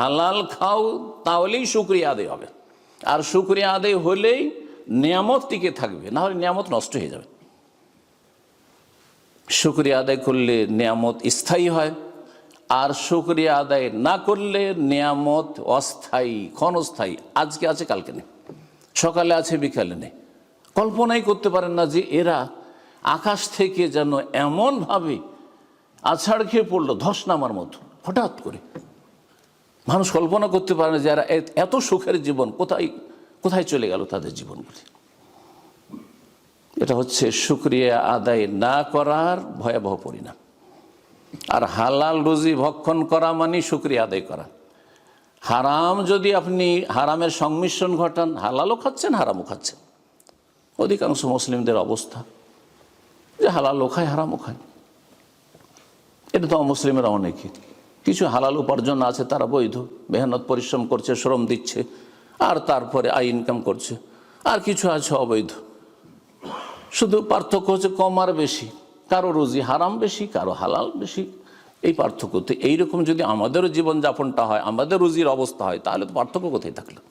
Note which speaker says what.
Speaker 1: হালাল খাও, তাহলেই শুক্রিয়া আদায় হবে। আর শুক্রিয়া আদায় হলেই নিয়ামত টিকে থাকবে, না হলে নিয়ামত নষ্ট হয়ে যাবে। শুক্রিয়া আদায় করলে নিয়ামত স্থায়ী হয়, আর শুক্রিয়া আদায় না করলে নিয়ামত অস্থায়ী, ক্ষণস্থায়ী, আজকে আছে, কালকে নেই। সকালে আছে, বিকালে নেই। কল্পনাই করতে পারেন না যে এরা আকাশ থেকে যেন এমনভাবে আছাড় খেয়ে পড়ল, ধস নামার মতো, হঠাৎ করে। মানুষ কল্পনা করতে পারে না যে এরা এ- এত সুখের জীবন কোথায় কোথায় চলে গেল তাদের জীবনগুলি। এটা হচ্ছে শুক্রিয়া আদায় না করার ভয়াবহ পরিণাম। আর হালাল রুজি ভক্ষণ করা মানে শুক্রিয়া আদায় করা। হারাম যদি আপনি হারামের সংমিশ্রণ ঘটান, হালালও খাচ্ছেন, হারামও খাচ্ছেন। অধিকাংশ মুসলিমদের অবস্থা যে হালালও খায়, হারামও খায়। এটা তো অমুসলিমেরা অনেকে কিছু হালাল উপার্জন আছে, তারা বৈধ। মেহনত, পরিশ্রম করছে, শ্রম দিচ্ছে, আর তারপরে আয় ইনকাম করছে। আর কিছু আছে অবৈধ। শুধু পার্থক্য হচ্ছে কম আর বেশি। কারও রুজি হারাম বেশি, কারও হালাল বেশি। এই পার্থক্য তো এইরকম যদি আমাদেরও জীবনযাপনটা হয়, আমাদের রুজির অবস্থা হয়, তাহলে তো পার্থক্য কোথায় থাকল?